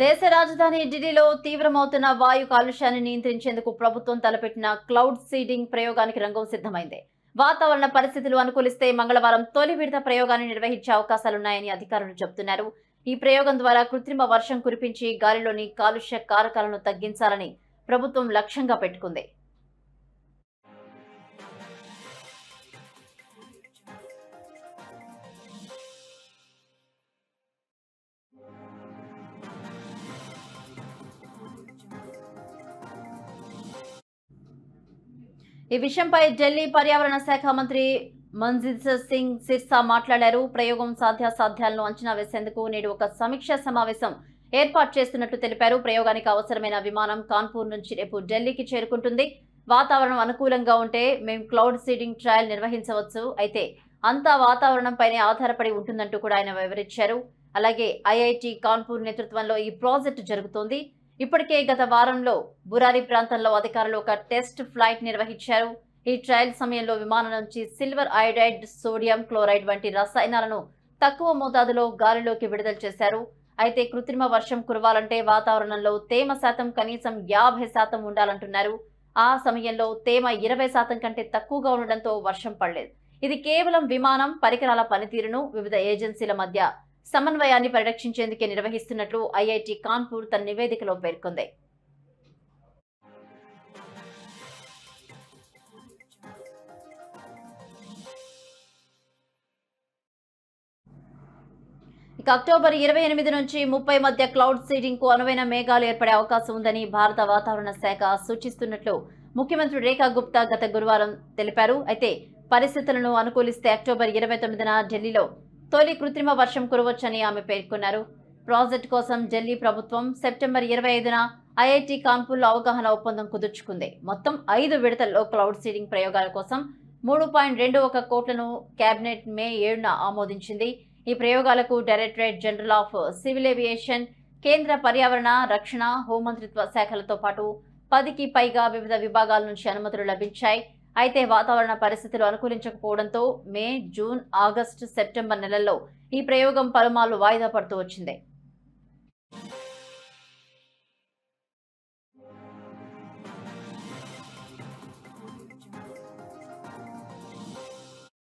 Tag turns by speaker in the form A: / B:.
A: దేశ రాజధాని ఢిల్లీలో తీవ్రమవుతున్న వాయు కాలుష్యాన్ని నియంత్రించేందుకు ప్రభుత్వం తలపెట్టిన క్లౌడ్ సీడింగ్ ప్రయోగానికి రంగం సిద్ధమైంది. వాతావరణ పరిస్థితులు అనుకూలిస్తే మంగళవారం తొలి విడత ప్రయోగాన్ని నిర్వహించే అవకాశాలున్నాయని అధికారులు చెబుతున్నారు. ఈ ప్రయోగం ద్వారా కృత్రిమ వర్షం కురిపించి గాలిలోని కాలుష్య కారకాలను తగ్గించాలని ప్రభుత్వం లక్ష్యంగా పెట్టుకుంది. ఈ విషయంపై ఢిల్లీ పర్యావరణ శాఖ మంత్రి మంజిద్ సింగ్ సిర్సా మాట్లాడారు. ప్రయోగం సాధ్యాసాధ్యాలను అంచనా వేసేందుకు నేడు ఒక సమీక్షా సమావేశం ఏర్పాటు చేస్తున్నట్లు తెలిపారు. ప్రయోగానికి అవసరమైన విమానం కాన్పూర్ నుంచి రేపు ఢిల్లీకి చేరుకుంటుంది. వాతావరణం అనుకూలంగా ఉంటే మేము క్లౌడ్ సీడింగ్ ట్రయల్ నిర్వహించవచ్చు. అయితే అంతా వాతావరణంపైనే ఆధారపడి ఉంటుందంటూ కూడా ఆయన వివరించారు. అలాగే ఐఐటి కాన్పూర్ నేతృత్వంలో ఈ ప్రాజెక్టు జరుగుతోంది. ఇప్పటికే గత వారంలో బురారి ప్రాంతంలో అధికారులు ఒక టెస్ట్ ఫ్లైట్ నిర్వహించారు. ఈ ట్రయల్ సమయంలో విమానం నుంచి సిల్వర్ ఐడైడ్ సోడియం క్లోరైడ్ వంటి రసాయనాలను తక్కువ మోతాదులో గాలిలోకి విడుదల చేశారు. అయితే కృత్రిమ వర్షం కురవాలంటే వాతావరణంలో తేమ శాతం కనీసం యాభై శాతం ఉండాలంటున్నారు. ఆ సమయంలో తేమ ఇరవై శాతం కంటే తక్కువగా ఉండడంతో వర్షం పడలేదు. ఇది కేవలం విమానం పరికరాల పనితీరును వివిధ ఏజెన్సీల మధ్య సమన్వయాన్ని పరిరక్షించేందుకే నిర్వహిస్తున్నట్లు ఐఐటి కాన్పూర్ తన నివేదికలో పేర్కొంది. ఇక అక్టోబర్ ఇరవై ఎనిమిది నుంచి ముప్పై మధ్య క్లౌడ్ సీడింగ్కు అనువైన మేఘాలు ఏర్పడే అవకాశం ఉందని భారత వాతావరణ శాఖ సూచిస్తున్నట్లు ముఖ్యమంత్రి రేఖా గుప్తా గత గురువారం తెలిపారు. అయితే పరిస్థితులను అనుకూలిస్తే అక్టోబర్ ఇరవై తొమ్మిదిన ఢిల్లీలో తొలి కృత్రిమ వర్షం కురవచ్చని ఆమె పేర్కొన్నారు. ప్రాజెక్ట్ కోసం ఢిల్లీ ప్రభుత్వం సెప్టెంబర్ ఇరవై ఐదున ఐఐటి కాన్పూర్లో అవగాహన ఒప్పందం కుదుర్చుకుంది. మొత్తం ఐదు విడతల్లో క్లౌడ్ సీడింగ్ ప్రయోగాల కోసం మూడు పాయింట్ రెండు ఒక కోట్లను కేబినెట్ మే ఏడున ఆమోదించింది. ఈ ప్రయోగాలకు directorate general of civil aviation కేంద్ర పర్యావరణ రక్షణ హోంమంత్రిత్వ శాఖలతో పాటు పదికి పైగా వివిధ విభాగాల నుంచి అనుమతులు లభించాయి. అయితే వాతావరణ పరిస్థితులు అనుకూలించకపోవడంతో మే జూన్ ఆగస్టు సెప్టెంబర్ నెలల్లో ఈ ప్రయోగం పలుమార్లు వాయిదా పడుతూ వచ్చింది.